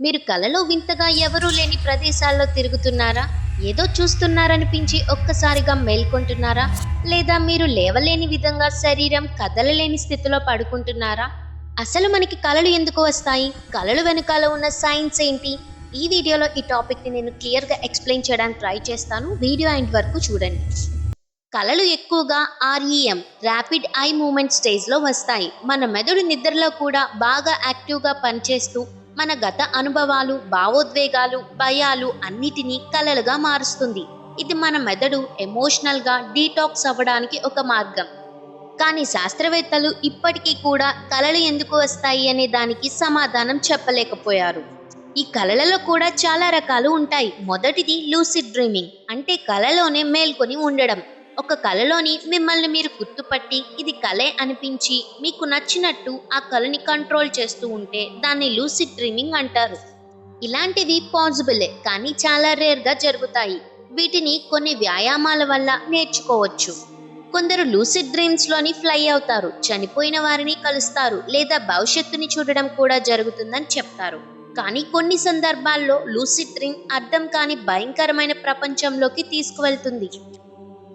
మీరు కలలో వింతగా ఎవరూ లేని ప్రదేశాల్లో తిరుగుతున్నారా? ఏదో చూస్తున్నారనిపించి ఒక్కసారిగా మేల్కొంటున్నారా? లేదా మీరు లేవలేని విధంగా శరీరం కదలలేని స్థితిలో పడుకుంటున్నారా? అసలు మనకి కళలు ఎందుకు వస్తాయి? కళలు వెనుకాల ఉన్న సైన్స్ ఏంటి? ఈ వీడియోలో ఈ టాపిక్ని నేను క్లియర్గా ఎక్స్ప్లెయిన్ చేయడానికి ట్రై చేస్తాను. వీడియో ఎండ్ వరకు చూడండి. కళలు ఎక్కువగా ఆర్ఈఎం ర్యాపిడ్ ఐ మూమెంట్ స్టేజ్లో వస్తాయి. మన మెదడు నిద్రలో కూడా బాగా యాక్టివ్గా పనిచేస్తూ మన గత అనుభవాలు భావోద్వేగాలు భయాలు అన్నిటినీ కలలుగా మారుస్తుంది. ఇది మన మెదడు ఎమోషనల్గా డీటాక్స్ అవ్వడానికి ఒక మార్గం. కానీ శాస్త్రవేత్తలు ఇప్పటికీ కూడా కళలు ఎందుకు వస్తాయి అనే దానికి సమాధానం చెప్పలేకపోయారు. ఈ కళలలో కూడా చాలా రకాలు ఉంటాయి. మొదటిది లూసిడ్ డ్రీమింగ్ అంటే కలలోనే మేల్కొని ఉండడం. ఒక కళలోని మిమ్మల్ని మీరు గుర్తుపట్టి ఇది కళే అనిపించి మీకు నచ్చినట్టు ఆ కళని కంట్రోల్ చేస్తూ ఉంటే దాన్ని లూసిడ్ డ్రీమింగ్ అంటారు. ఇలాంటివి పాసిబులే కానీ చాలా రేర్గా జరుగుతాయి. వీటిని కొన్ని వ్యాయామాల వల్ల నేర్చుకోవచ్చు. కొందరు లూసిడ్ డ్రీమ్స్లోని ఫ్లై అవుతారు చనిపోయిన వారిని కలుస్తారు లేదా భవిష్యత్తుని చూడడం కూడా జరుగుతుందని చెప్తారు. కానీ కొన్ని సందర్భాల్లో లూసిడ్ డ్రీమ్ అర్థం కాని భయంకరమైన ప్రపంచంలోకి తీసుకువెళ్తుంది.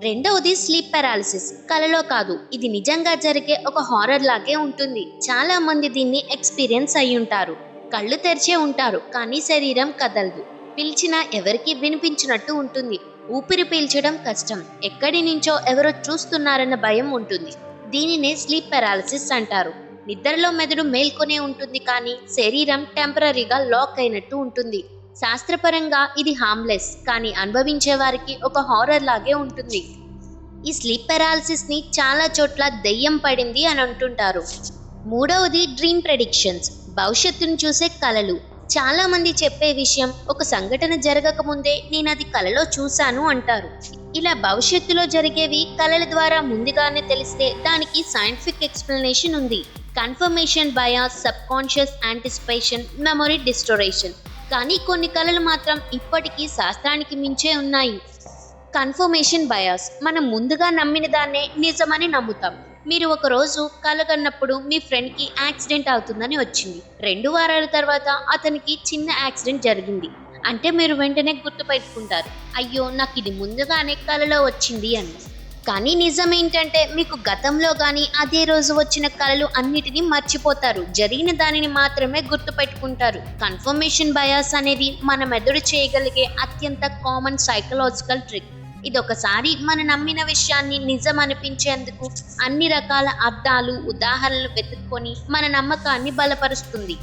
రెండవది స్లీప్ పారాలిసిస్ కలలో కాదు ఇది నిజంగా జరిగే ఒక హారర్ లాగే ఉంటుంది. చాలా మంది దీన్ని ఎక్స్పీరియన్స్ అయి ఉంటారు. కళ్ళు తెరిచే ఉంటారు కానీ శరీరం కదలదు. పిలిచినా ఎవరికి వినిపించినట్టు ఉంటుంది. ఊపిరి పీల్చడం కష్టం. ఎక్కడి నుంచో ఎవరో చూస్తున్నారన్న భయం ఉంటుంది. దీనినే స్లీప్ పారాలిసిస్ అంటారు. నిద్రలో మెదడు మేల్కొనే ఉంటుంది కానీ శరీరం టెంపరీగా లాక్ అయినట్టు ఉంటుంది. శాస్త్రపరంగా ఇది హార్మ్లెస్ కానీ అనుభవించే వారికి ఒక హారర్ లాగే ఉంటుంది. ఈ స్లీప్ పెరాలసిస్ని చాలా చోట్ల దెయ్యం పడింది అని అంటుంటారు. మూడవది డ్రీమ్ ప్రెడిక్షన్స్ భవిష్యత్తును చూసే కలలు. చాలామంది చెప్పే విషయం ఒక సంఘటన జరగక ముందే నేను అది కలలో చూశాను అంటారు. ఇలా భవిష్యత్తులో జరిగేవి కళల ద్వారా ముందుగానే తెలిస్తే దానికి సైంటిఫిక్ ఎక్స్ప్లెనేషన్ ఉంది. Confirmation bias subconscious anticipation memory distortion కానీ కొన్ని కళలు మాత్రం ఇప్పటికీ శాస్త్రానికి మించే ఉన్నాయి. Confirmation bias. మనం ముందుగా నమ్మిన దాన్నే నిజమని నమ్ముతాం. మీరు ఒక రోజు కలగన్నప్పుడు మీ ఫ్రెండ్కి యాక్సిడెంట్ అవుతుందని వచ్చింది. రెండు వారాల తర్వాత అతనికి చిన్న యాక్సిడెంట్ జరిగింది. అంటే మీరు వెంటనే గుర్తుపెట్టుకుంటారు. అయ్యో నాకు ఇది ముందుగానే కలలో వచ్చింది అని. కానీ నిజం ఏంటంటే మీకు గతంలో కానీ అదే రోజు వచ్చిన కళలు అన్నిటినీ మర్చిపోతారు. జరిగిన దానిని మాత్రమే గుర్తుపెట్టుకుంటారు. కన్ఫర్మేషన్ బయాస్ అనేది మన మెదడు చేయగలిగే అత్యంత కామన్ సైకలాజికల్ ట్రిక్. ఇది ఒకసారి మన నమ్మిన విషయాన్ని నిజం అనిపించేందుకు అన్ని రకాల అర్థాలు ఉదాహరణలు వెతుక్కొని మన నమ్మకాన్ని బలపరుస్తుంది.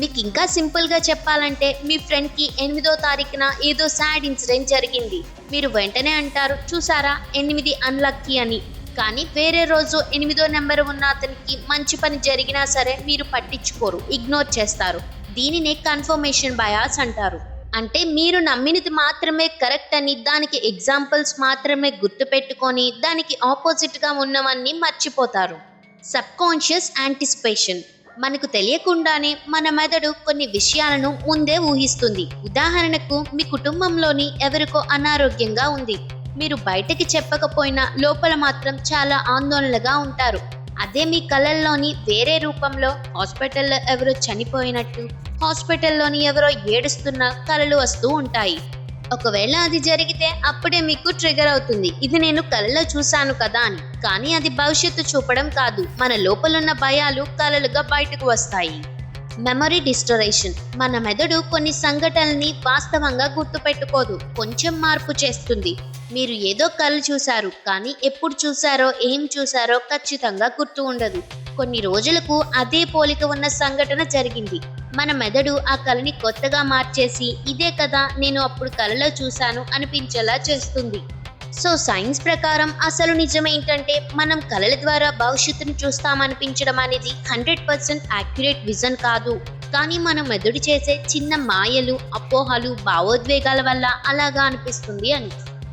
మీకు ఇంకా సింపుల్గా చెప్పాలంటే మీ ఫ్రెండ్కి ఎనిమిదో తారీఖున ఏదో సాడ్ ఇన్సిడెంట్ జరిగింది. మీరు వెంటనే అంటారు చూసారా? ఎనిమిది అన్లక్కీ అని. కానీ వేరే రోజు ఎనిమిదో నెంబర్ ఉన్న అతనికి మంచి పని జరిగినా సరే మీరు పట్టించుకోరు ఇగ్నోర్ చేస్తారు. దీనినే కన్ఫర్మేషన్ బయాస్ అంటారు. అంటే మీరు నమ్మినది మాత్రమే కరెక్ట్ అని దానికి ఎగ్జాంపుల్స్ మాత్రమే గుర్తుపెట్టుకొని దానికి ఆపోజిట్గా ఉన్నవన్నీ మర్చిపోతారు. సబ్కాన్షియస్ యాంటిసిపేషన్ మనకు తెలియకుండానే మన మెదడు కొన్ని విషయాలను ముందే ఊహిస్తుంది. ఉదాహరణకు మీ కుటుంబంలోని ఎవరికో అనారోగ్యంగా ఉంది. మీరు బయటకి చెప్పకపోయినా లోపల మాత్రం చాలా ఆందోళనగా ఉంటారు. అదే మీ కళల్లోని వేరే రూపంలో హాస్పిటల్లో ఎవరో చనిపోయినట్టు హాస్పిటల్లోని ఎవరో ఏడుస్తున్న కళలు వస్తూ ఉంటాయి. ఒకవేళ అది జరిగితే అప్పుడే మీకు ట్రిగర్ అవుతుంది. ఇది నేను కలలో చూశాను కదా అని. కానీ అది భవిష్యత్తు చూపడం కాదు. మన లోపలున్న భయాలు కలలుగా బయటకు వస్తాయి. మెమరీ డిస్టరేషన్ మన మెదడు కొన్ని సంఘటనల్ని వాస్తవంగా గుర్తుపెట్టుకోదు కొంచెం మార్పు చేస్తుంది. మీరు ఏదో కళ్ళు చూశారు కానీ ఎప్పుడు చూశారో ఏం చూశారో ఖచ్చితంగా గుర్తు ఉండదు. కొన్ని రోజులకు అదే పోలిక ఉన్న సంఘటన జరిగింది. మన మెదడు ఆ కళని కొత్తగా మార్చేసి ఇదే కదా నేను అప్పుడు కళలో చూశాను అనిపించేలా చేస్తుంది. సో సైన్స్ ప్రకారం అసలు నిజమేంటంటే మనం కళల ద్వారా భవిష్యత్తును చూస్తామనిపించడం అనేది హండ్రెడ్ పర్సెంట్ యాక్యురేట్ విజన్ కాదు. కానీ మన మెదడు చేసే చిన్న మాయలు అపోహలు భావోద్వేగాల వల్ల అలాగా అనిపిస్తుంది అని.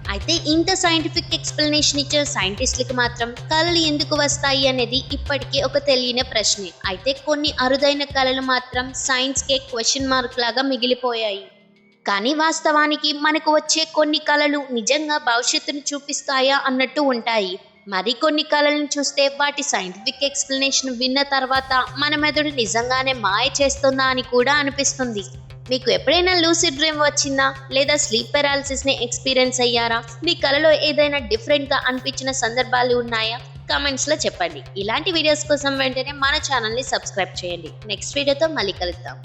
అయితే ఇంత సైంటిఫిక్ ఎక్స్ప్లెనేషన్ ఇచ్చే సైంటిస్టులకు మాత్రం కళలు ఎందుకు వస్తాయి అనేది ఇప్పటికే ఒక తెలియని ప్రశ్నే. అయితే కొన్ని అరుదైన కళలు మాత్రం సైన్స్కే క్వశ్చన్ మార్క్ లాగా మిగిలిపోయాయి. కానీ వాస్తవానికి మనకు వచ్చే కొన్ని కళలు నిజంగా భవిష్యత్తును చూపిస్తాయా అన్నట్టు ఉంటాయి. మరికొన్ని కళలను చూస్తే వాటి సైంటిఫిక్ ఎక్స్ప్లెనేషన్ విన్న తర్వాత మన మెదడు నిజంగానే మాయ చేస్తుందా అని కూడా అనిపిస్తుంది. మీకు ఎప్పుడైనా లూసిడ్ డ్రీమ్ వచ్చిందా? లేదా స్లీప్ పెరాలసిస్ని ఎక్స్పీరియన్స్ అయ్యారా? మీ కళలో ఏదైనా డిఫరెంట్గా అనిపించిన సందర్భాలు ఉన్నాయా? కామెంట్స్లో చెప్పండి. ఇలాంటి వీడియోస్ కోసం వెంటనే మన ఛానల్ని సబ్స్క్రైబ్ చేయండి. నెక్స్ట్ వీడియోతో మళ్ళీ కలుద్దాం.